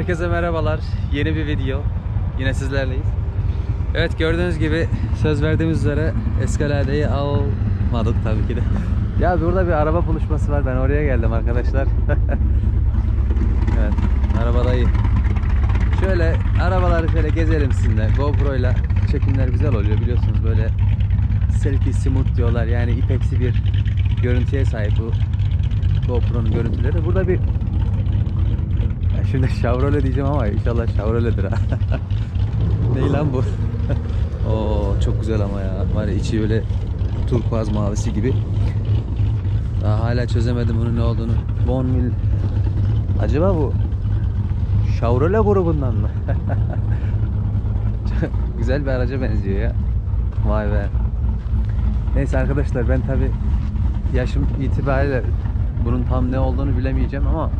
herkese merhabalar. Yeni bir video. Yine sizlerleyiz. Evet gördüğünüz gibi söz verdiğimiz üzere Eskalade'yi almadık tabii ki de. Ya burada bir araba buluşması var. Ben oraya geldim arkadaşlar. evet arabadayı. Şöyle arabaları şöyle gezelim sizinle. GoPro ile çekimler güzel oluyor biliyorsunuz böyle silky smooth diyorlar. Yani ipeksi bir görüntüye sahip bu GoPro'nun görüntüleri. Burada bir şimdi Chevrolet diyeceğim ama inşallah Chevrolet'dir ha. ne lan bu? Oo çok güzel ama ya. Var içi böyle turkuaz mavisi gibi. Daha hala çözemedim bunun ne olduğunu. Bonville. Acaba bu Chevrolet grubundan mı? Güzel bir araca benziyor ya. Vay be. Neyse arkadaşlar ben tabi yaşım itibariyle bunun tam ne olduğunu bilemeyeceğim ama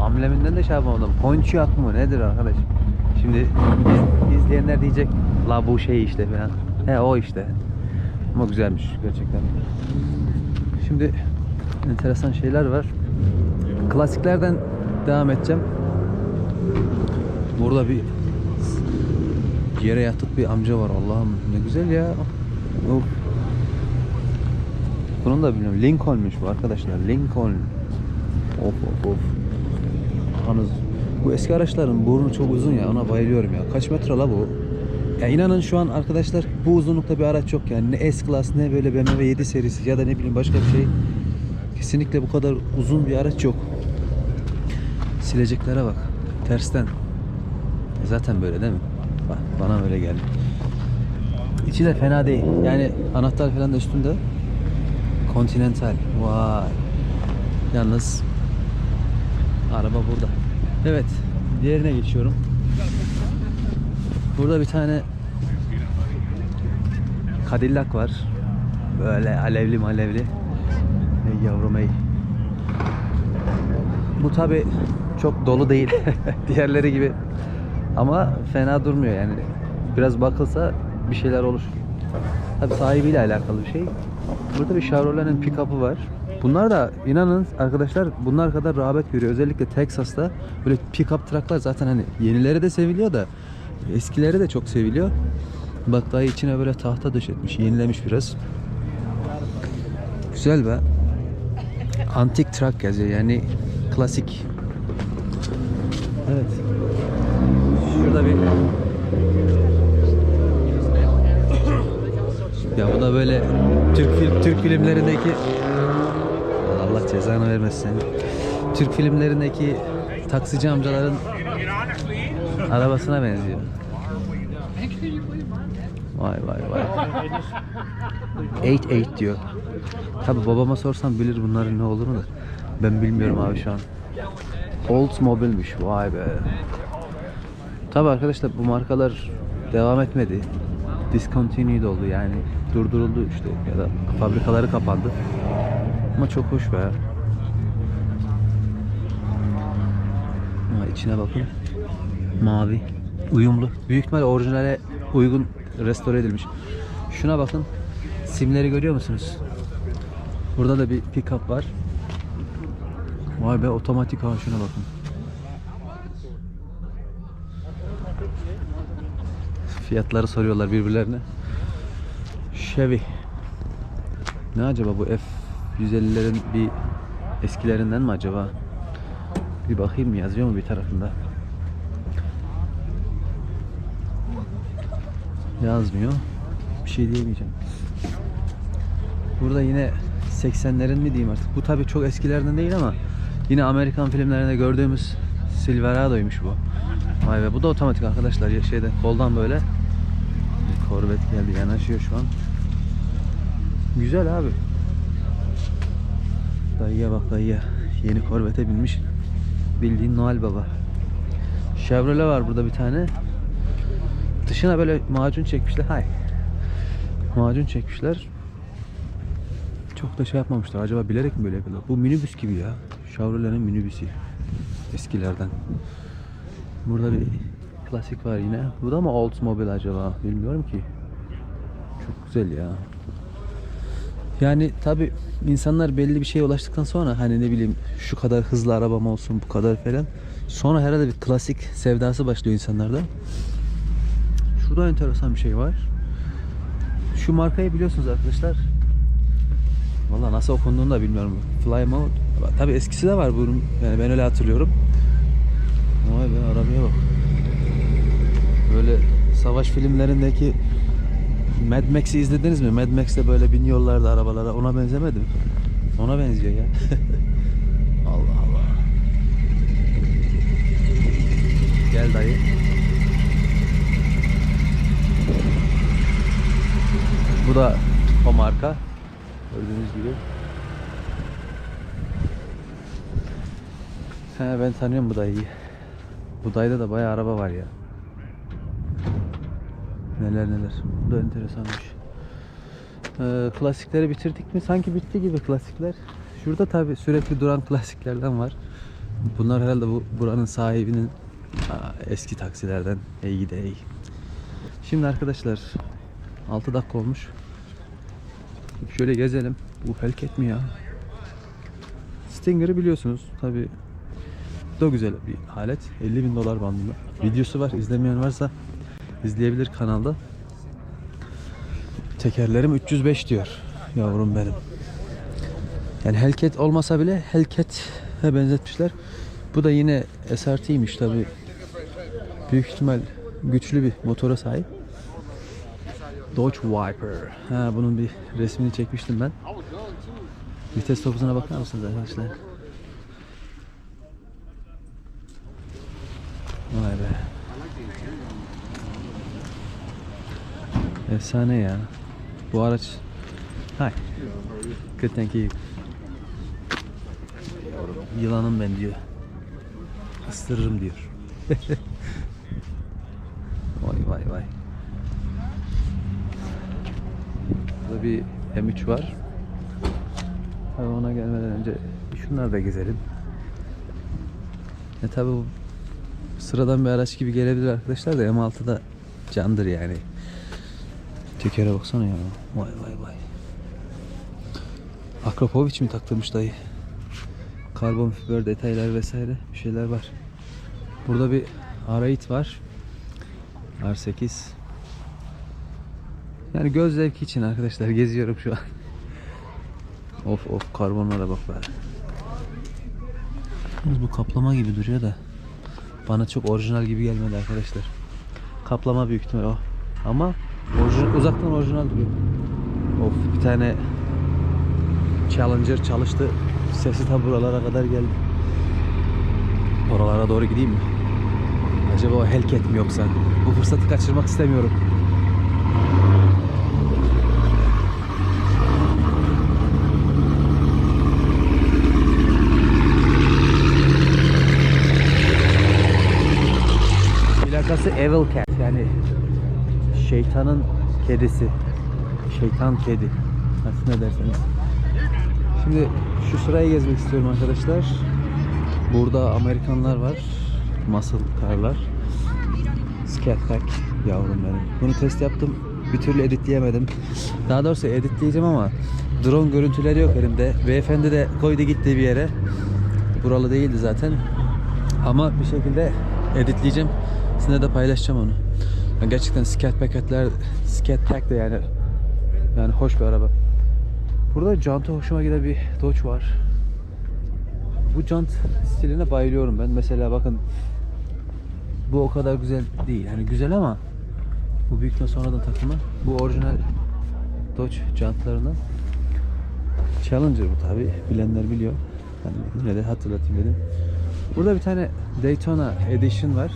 ambleminden de şey yapamadım. Pontiac mı nedir arkadaş? Şimdi iz- izleyenler diyecek la bu şey işte falan. He o işte. Ama güzelmiş gerçekten. Şimdi enteresan şeyler var. Klasiklerden devam edeceğim. Burada bir yere yatık bir amca var. Allah'ım ne güzel ya. Of. Bunun da bilmiyorum. Lincoln'muş bu arkadaşlar. Lincoln. Of of of. Yalnız bu eski araçların burnu çok uzun ya. Ona bayılıyorum ya. Kaç metre la bu? Ya inanın şu an arkadaşlar bu uzunlukta bir araç yok yani. Ne S-Class ne böyle BMW 7 serisi ya da ne bileyim başka bir şey. Kesinlikle bu kadar uzun bir araç yok. Sileceklere bak. Tersten. E zaten böyle değil mi? Bak, bana öyle geldi. İçi de fena değil. Yani anahtar falan da üstünde. Continental. Vay. Yalnız araba burada. Evet. Diğerine geçiyorum. Burada bir tane Cadillac var. Böyle alevli malevli. Ey yavrum ey. Bu tabi çok dolu değil. Diğerleri gibi. Ama fena durmuyor yani. Biraz bakılsa bir şeyler olur. Tabi sahibiyle alakalı bir şey. Burada bir Chevrolet'in pick-up'ı var. Bunlar da inanın arkadaşlar bunlar kadar rağbet görüyor. Özellikle Texas'ta böyle pick-up trucklar zaten hani yenileri de seviliyor da eskileri de çok seviliyor. Bak daha içine böyle tahta döşetmiş, yenilemiş biraz. Güzel be. Antik truck yazıyor yani klasik. Evet. Şurada bir ya bu da böyle Türk film Türk filmlerindeki cezanı vermesin. Türk filmlerindeki taksici amcaların arabasına benziyor. Vay vay vay. 88 diyor. Tabi babama sorsam bilir bunların ne olduğunu da. Ben bilmiyorum abi şu an. Oldsmobile'miş. Vay be. Tabi arkadaşlar bu markalar devam etmedi. Discontinued oldu yani durduruldu işte ya da fabrikaları kapandı. Ama çok hoş be. Ama içine bakın. Mavi. Uyumlu. Büyük ihtimal orijinale uygun restore edilmiş. Şuna bakın. Simleri görüyor musunuz? Burada da bir pick-up var. Vay be otomatik ha şuna bakın. Fiyatları soruyorlar birbirlerine. Chevy. Ne acaba bu F150'lerin bir eskilerinden mi acaba? Bir bakayım yazıyor mu bir tarafında? Yazmıyor. Bir şey diyemeyeceğim. Burada yine 80'lerin mi diyeyim artık. Bu tabi çok eskilerden değil ama yine Amerikan filmlerinde gördüğümüz Silverado'ymuş bu. Vay be bu da otomatik arkadaşlar. Ya Şeyde koldan böyle Corvette geldi yanaşıyor şu an. Güzel abi. Dayıya bak dayıya. Yeni Corvette'e binmiş. Bildiğin Noel Baba. Chevrolet var burada bir tane. Dışına böyle macun çekmişler. Hay. Macun çekmişler. Çok da şey yapmamışlar. Acaba bilerek mi böyle yapıyorlar? Bu minibüs gibi ya. Chevrolet'in minibüsü. Eskilerden. Burada bir klasik var yine. Bu da mı Oldsmobile acaba? Bilmiyorum ki. Çok güzel ya. Yani tabi insanlar belli bir şeye ulaştıktan sonra hani ne bileyim şu kadar hızlı arabam olsun bu kadar falan. Sonra herhalde bir klasik sevdası başlıyor insanlarda. Şurada enteresan bir şey var. Şu markayı biliyorsunuz arkadaşlar. Valla nasıl okunduğunu da bilmiyorum. Fly Mode. Tabi eskisi de var bunun. Yani ben öyle hatırlıyorum. Vay be arabaya bak. Böyle savaş filmlerindeki Mad Max'i izlediniz mi? Mad Max'te böyle biniyorlardı arabalara. Ona benzemedi mi? Ona benziyor ya. Allah Allah. Gel dayı. Bu da o marka. Gördüğünüz gibi. He ben tanıyorum bu dayıyı. Bu dayıda da bayağı araba var ya. Neler neler. Bu da enteresanmış. Ee, klasikleri bitirdik mi? Sanki bitti gibi klasikler. Şurada tabi sürekli duran klasiklerden var. Bunlar herhalde bu buranın sahibinin aa, eski taksilerden. Ey gide ey. Şimdi arkadaşlar 6 dakika olmuş. Şöyle gezelim. Bu Hellcat mi ya? Stinger'ı biliyorsunuz. Tabi da güzel bir alet. 50 bin dolar bandında. Videosu var. İzlemeyen varsa izleyebilir kanalda. Tekerlerim 305 diyor. Yavrum benim. Yani Hellcat olmasa bile Hellcat'e benzetmişler. Bu da yine SRT'ymiş tabi. Büyük ihtimal güçlü bir motora sahip. Dodge Viper. Ha bunun bir resmini çekmiştim ben. Vites topuzuna bakar mısınız arkadaşlar? Vay be. Efsane ya. Bu araç... Hi. Good thank you. Yılanım ben diyor. Isırırım diyor. vay vay vay. Burada bir M3 var. Tabii ona gelmeden önce şunları da gezelim. E tabi bu sıradan bir araç gibi gelebilir arkadaşlar da M6'da candır yani. Tekere baksana ya. Vay vay vay. Akrapovic mi taktırmış dayı? Karbon fiber detaylar vesaire bir şeyler var. Burada bir R8 var. R8. Yani göz zevki için arkadaşlar geziyorum şu an. of of karbonlara bak be. Bu kaplama gibi duruyor da bana çok orijinal gibi gelmedi arkadaşlar. Kaplama büyük ihtimal o. Ama orijinal, uzaktan orijinal duruyor. Of bir tane Challenger çalıştı. Sesi ta buralara kadar geldi. Oralara doğru gideyim mi? Acaba o Hellcat mi yoksa? Bu fırsatı kaçırmak istemiyorum. Plakası Evil Cat yani şeytanın kedisi. Şeytan kedi. Nasıl ne derseniz. Şimdi şu sırayı gezmek istiyorum arkadaşlar. Burada Amerikanlar var. Muscle car'lar. Scatback yavrum benim. Bunu test yaptım. Bir türlü editleyemedim. Daha doğrusu editleyeceğim ama drone görüntüleri yok elimde. Beyefendi de koydu gitti bir yere. Buralı değildi zaten. Ama bir şekilde editleyeceğim. Sizinle de paylaşacağım onu. Yani gerçekten Scatback'ler Scatback de yani yani hoş bir araba. Burada jantı hoşuma giden bir Dodge var. Bu jant stiline bayılıyorum ben. Mesela bakın bu o kadar güzel değil. Yani güzel ama bu büyükten sonradan takımı. Bu orijinal Dodge jantlarından. Challenger bu tabi. Bilenler biliyor. Yani yine de hatırlatayım dedim. Burada bir tane Daytona Edition var.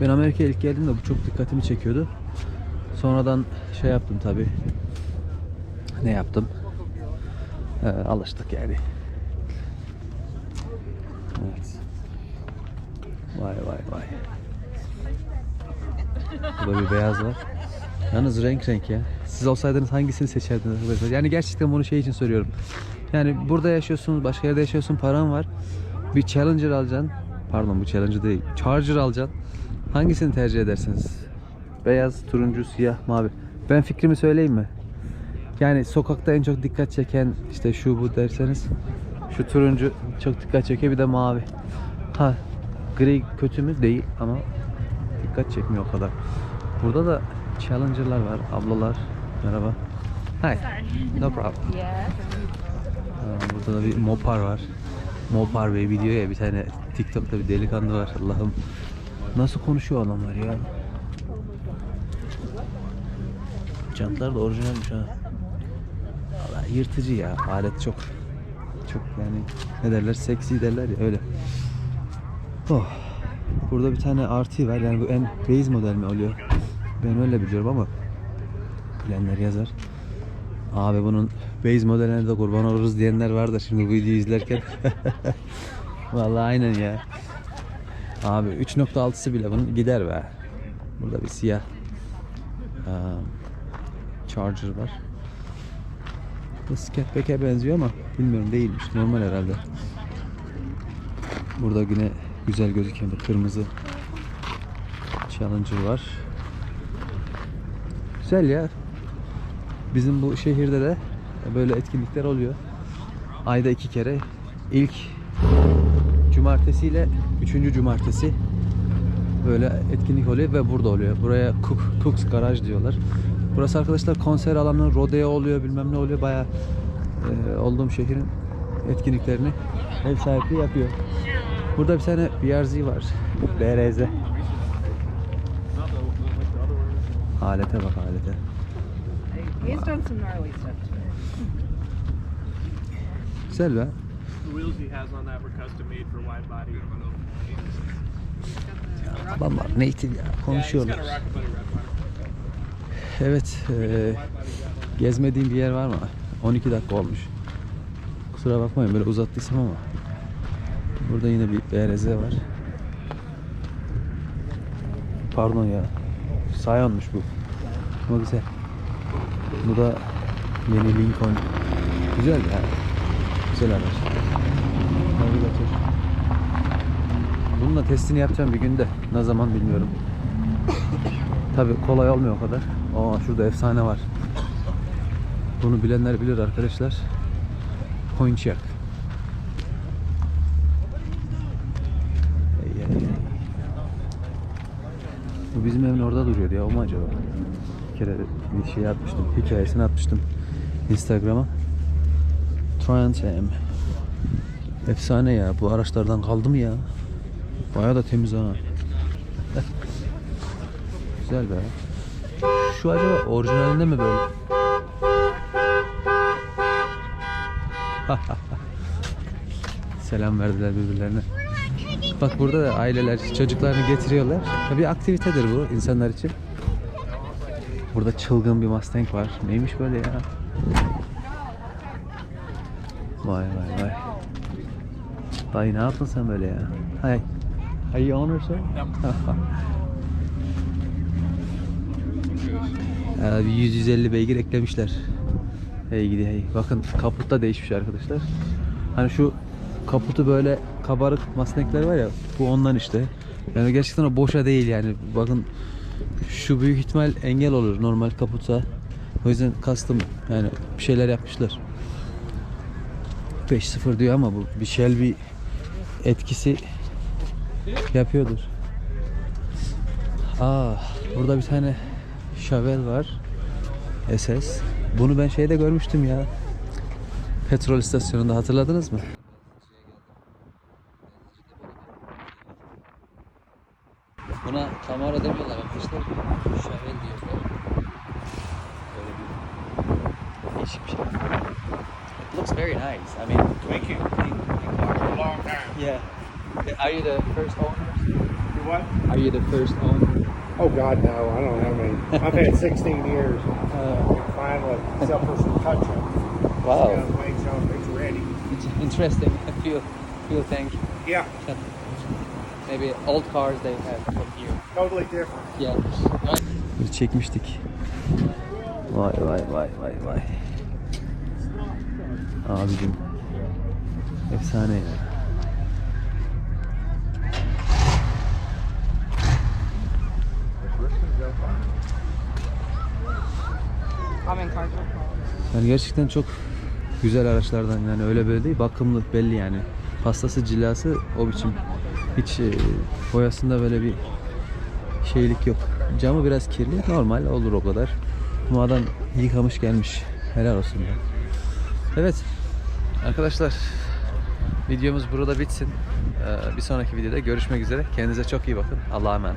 Ben Amerika'ya ilk geldiğimde bu çok dikkatimi çekiyordu. Sonradan şey yaptım tabi. Ne yaptım? Ee, alıştık yani. Evet. Vay vay vay. Burada bir beyaz var. Yalnız renk renk ya. Siz olsaydınız hangisini seçerdiniz? Yani gerçekten bunu şey için soruyorum. Yani burada yaşıyorsunuz, başka yerde yaşıyorsun, paran var. Bir Challenger alacaksın. Pardon bu Challenger değil. Charger alacaksın. Hangisini tercih edersiniz? Beyaz, turuncu, siyah, mavi. Ben fikrimi söyleyeyim mi? Yani sokakta en çok dikkat çeken işte şu bu derseniz şu turuncu çok dikkat çekiyor bir de mavi. Ha gri kötü mü? Değil ama dikkat çekmiyor o kadar. Burada da Challenger'lar var, ablalar. Merhaba. Hi. No problem. Burada da bir Mopar var. Mopar Baby diyor ya bir tane TikTok'ta bir delikanlı var Allah'ım. Nasıl konuşuyor adamlar ya? Jantlar da orijinalmiş ha. Valla yırtıcı ya. Alet çok çok yani ne derler seksi derler ya öyle. Oh. Burada bir tane RT var yani bu en base model mi oluyor? Ben öyle biliyorum ama bilenler yazar. Abi bunun base modeline de kurban oluruz diyenler vardır şimdi bu videoyu izlerken. Vallahi aynen ya. Abi 3.6'sı bile bunun gider be. Burada bir siyah um, charger var. Bu Skatback'e benziyor ama bilmiyorum değilmiş. Normal herhalde. Burada yine güzel gözüken bir kırmızı Challenger var. Güzel ya. Bizim bu şehirde de böyle etkinlikler oluyor. Ayda iki kere. İlk cumartesi ile üçüncü cumartesi böyle etkinlik oluyor ve burada oluyor. Buraya Cook, Cooks Garaj diyorlar. Burası arkadaşlar konser alanı, rodeo oluyor, bilmem ne oluyor. Bayağı e, olduğum şehrin etkinliklerini ev sahipliği yapıyor. Burada bir tane BRZ var. BRZ. Alete bak alete. He's done some gnarly stuff too. Güzel be. Wheels he has on that were custom made for wide body. Adamlar native ya. Yeah, he's got Konuşuyorlar. Evet. e, gezmediğim bir yer var mı? 12 dakika olmuş. Kusura bakmayın böyle uzattıysam ama. Burada yine bir BRZ var. Pardon ya. Scion'muş bu. Ama güzel. Bu da yeni Lincoln. Güzel ya. Güzel araç. Navigatör. Bunun da testini yapacağım bir günde. Ne zaman bilmiyorum. Tabi kolay olmuyor o kadar. Aa şurada efsane var. Bunu bilenler bilir arkadaşlar. Ey, ey. Bu bizim evin orada duruyor ya o mu acaba? Bir kere bir şey atmıştım. Hikayesini atmıştım. Instagram'a. Trans Am. Efsane ya. Bu araçlardan kaldı mı ya? Bayağı da temiz ha. Güzel be. Şu acaba orijinalinde mi böyle? Selam verdiler birbirlerine. Bak burada da aileler çocuklarını getiriyorlar. Ya Bir aktivitedir bu insanlar için. Burada çılgın bir Mustang var. Neymiş böyle ya? Vay vay vay. Dayı ne yaptın sen böyle ya? Hi. Are you owner sir? Ee, bir 150 beygir eklemişler. Hey gidi hey. Bakın kaput da değişmiş arkadaşlar. Hani şu kaputu böyle kabarık Mustang'ler var ya bu ondan işte. Yani gerçekten o boşa değil yani. Bakın şu büyük ihtimal engel olur normal kaputsa. O yüzden custom yani bir şeyler yapmışlar. 5-0 diyor ama bu bir Shelby etkisi yapıyordur. Aa, burada bir tane Chevelle var. SS. Bunu ben şeyde görmüştüm ya. Petrol istasyonunda hatırladınız mı? Buna Camaro demiyorlar arkadaşlar. Chevelle diyorlar. Böyle bir değişik bir şey. It looks very nice. I mean, keep, keep cars for a long time. yeah. Are you the first owner? You what? Are you the first owner? Oh God, no! I don't have any. I've had 16 years. Uh, And finally, except for some touch-up, wow. got wings on. It's ready. It's interesting. I feel, feel thank you. Yeah. Maybe old cars they have from here. Totally different. Yeah. Bir çekmiştik. Vay vay vay vay vay. Abicim. Efsane ya. Yani gerçekten çok güzel araçlardan yani öyle böyle değil bakımlı belli yani. Pastası cilası o biçim. Hiç e, boyasında böyle bir şeylik yok. Camı biraz kirli normal olur o kadar. Ama adam yıkamış gelmiş. Helal olsun ya. Evet arkadaşlar videomuz burada bitsin. Ee, Bir sonraki videoda görüşmek üzere. Kendinize çok iyi bakın. Allah'a emanet.